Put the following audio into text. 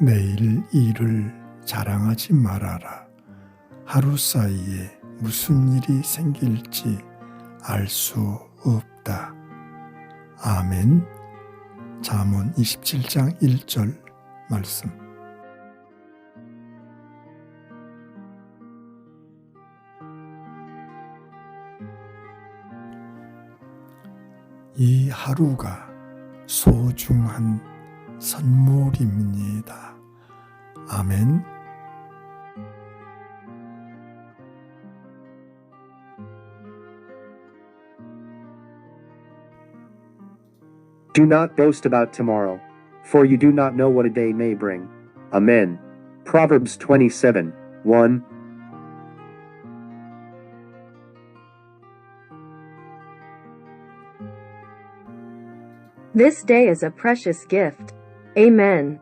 내일 일을 자랑하지 말아라. 하루 사이에 무슨 일이 생길지 알 수 없다. 아멘. 잠언 27장 1절 말씀. 이 하루가 소중한 선물입니다. 아멘. Do not boast about tomorrow, for you do not know what a day may bring. Amen. Proverbs 27 1. This day is a precious gift. Amen.